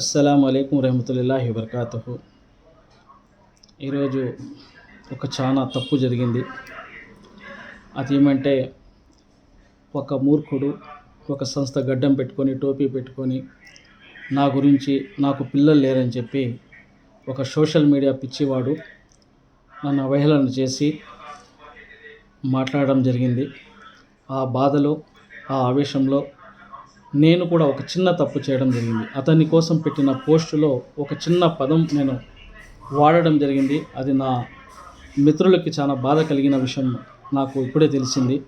అస్సలం అయికం రహమతుల్లా వబర్కాతుహు. ఈరోజు ఒక చాలా తప్పు జరిగింది. అదేమంటే ఒక మూర్ఖుడు ఒక సంస్థ గడ్డం పెట్టుకొని టోపీ పెట్టుకొని నా గురించి నాకు పిల్లలు లేరని చెప్పి ఒక సోషల్ మీడియా పిచ్చివాడు నన్ను అవహేళన చేసి మాట్లాడడం జరిగింది. ఆ బాధలో ఆ ఆవేశంలో నేను కూడా ఒక చిన్న తప్పు చేయడం జరిగింది. అతని కోసం పెట్టిన పోస్టులో ఒక చిన్న పదం నేను వాడడం జరిగింది. అది నా మిత్రులకి చాలా బాధ కలిగిన విషయం నాకు ఇప్పుడే తెలిసింది.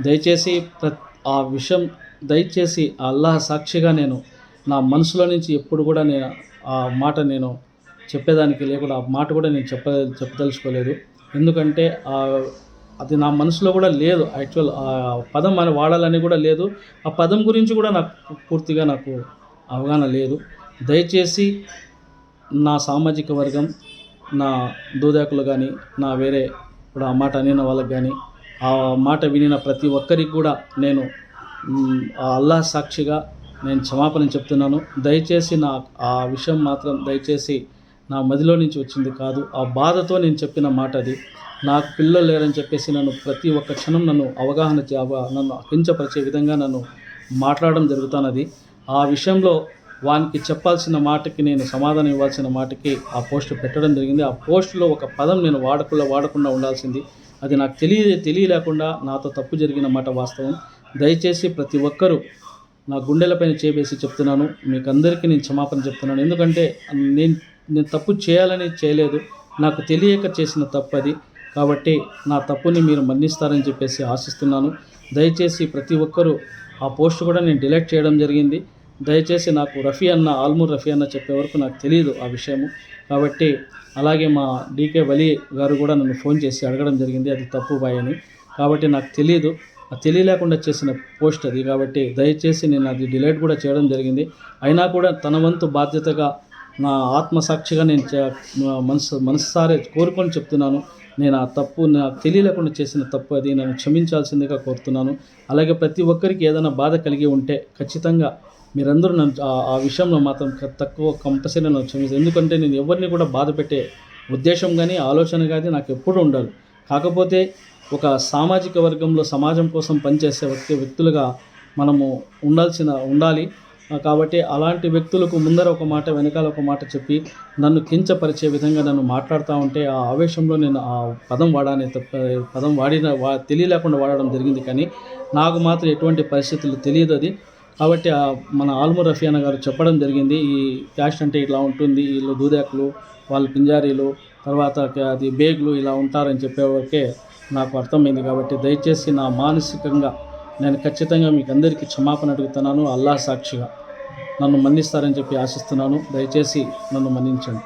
దయచేసి ప్ర ఆ విషయం దయచేసి ఆ అల్లాహ్ సాక్షిగా నేను నా మనసులో నుంచి ఎప్పుడు కూడా నేను ఆ మాట నేను చెప్పేదానికి లేకుండా ఆ మాట కూడా నేను చెప్ప చెప్పదలుచుకోలేదు. ఎందుకంటే ఆ అది నా మనసులో కూడా లేదు. యాక్చువల్ ఆ పదం అని వాడాలని కూడా లేదు. ఆ పదం గురించి కూడా నాకు పూర్తిగా నాకు అవగాహన లేదు. దయచేసి నా సామాజిక వర్గం నా దూదాకులు కానీ నా వేరే ఇప్పుడు ఆ మాట అనిన వాళ్ళకి కానీ ఆ మాట వినిన ప్రతి ఒక్కరికి కూడా నేను అల్లా ఆ అల్లాహ్ సాక్షిగా నేను క్షమాపణ చెప్తున్నాను. దయచేసి నా ఆ విషయం మాత్రం దయచేసి నా మదిలో నుంచి వచ్చింది కాదు. ఆ బాధతో నేను చెప్పిన మాట అది. నాకు పిల్లలు లేరని చెప్పేసి నన్ను ప్రతి ఒక్క క్షణం నన్ను అవగాహన నన్ను కించపరిచే విధంగా నన్ను మాట్లాడడం జరుగుతున్నది ఆ విషయంలో వానికి చెప్పాల్సిన మాటకి నేను సమాధానం ఇవ్వాల్సిన మాటకి ఆ పోస్ట్ పెట్టడం జరిగింది. ఆ పోస్ట్లో ఒక పదం నేను వాడకుండా వాడకుండా ఉండాల్సింది. అది నాకు తెలియ తెలియలేకుండా నాతో తప్పు జరిగిన మాట వాస్తవం. దయచేసి ప్రతి ఒక్కరూ నా గుండెలపైన చేపేసి చెప్తున్నాను. మీకు అందరికీ నేను క్షమాపణ చెప్తున్నాను. ఎందుకంటే నేను నేను తప్పు చేయాలని చేయలేదు. నాకు తెలియక చేసిన తప్పు అది కాబట్టి నా తప్పుని మీరు మన్నిస్తారని చెప్పేసి ఆశిస్తున్నాను. దయచేసి ప్రతి ఒక్కరూ ఆ పోస్ట్ కూడా నేను డిలీట్ చేయడం జరిగింది. దయచేసి నాకు రఫీ అన్న ఆల్మూర్ రఫీ అన్న చెప్పే వరకు నాకు తెలియదు ఆ విషయము. కాబట్టి అలాగే మా డీకే వలి గారు కూడా నన్ను ఫోన్ చేసి అడగడం జరిగింది. అది తప్పు బాయ్ అని. కాబట్టి నాకు తెలియదు తెలియలేకుండా చేసిన పోస్ట్ అది. కాబట్టి దయచేసి నేను అది డిలీట్ కూడా చేయడం జరిగింది. అయినా కూడా తన వంతు బాధ్యతగా నా ఆత్మసాక్షిగా నేను మనసు మనసారే కోరుకొని చెప్తున్నాను. నేను ఆ తప్పు నాకు తెలియలేకుండా చేసిన తప్పు అది నన్ను క్షమించాల్సిందిగా కోరుతున్నాను. అలాగే ప్రతి ఒక్కరికి ఏదైనా బాధ కలిగి ఉంటే ఖచ్చితంగా మీరందరూ నన్ను ఆ- విషయంలో మాత్రం తక్కువ కంపల్సరీ నన్ను క్షమించారు ఎందుకంటే నేను ఎవరిని కూడా బాధ పెట్టే ఉద్దేశం కానీ ఆలోచన కానీ నాకు ఎప్పుడూ ఉండదు. కాకపోతే ఒక సామాజిక వర్గంలో సమాజం కోసం పనిచేసే వ్యక్తి వ్యక్తులుగా మనము ఉండాల్సిన ఉండాలి. కాబట్టి అలాంటి వ్యక్తులకు ముందర ఒక మాట వెనకాల ఒక మాట చెప్పి నన్ను కించపరిచే విధంగా నన్ను మాట్లాడుతూ ఉంటే ఆ ఆవేశంలో నేను ఆ పదం వాడానే పదం వాడిన వా తెలియలేకుండా వాడడం జరిగింది. కానీ నాకు మాత్రం ఎటువంటి పరిస్థితులు తెలియదు అది. కాబట్టి మన ఆల్మూర్ రఫియానా గారు చెప్పడం జరిగింది. ఈ క్యాష్ అంటే ఇట్లా ఉంటుంది వీళ్ళు దూదాకులు వాళ్ళు పింజారీలు తర్వాత అది బేగులు ఇలా ఉంటారని చెప్పేవరకే నాకు అర్థమైంది. కాబట్టి దయచేసి నా మానసికంగా నేను ఖచ్చితంగా మీకు అందరికీ క్షమాపణ అడుగుతున్నాను అల్లాహ్ సాక్షిగా. నన్ను మన్నిస్తారని చెప్పి ఆశిస్తున్నాను. దయచేసి నన్ను మన్నించండి.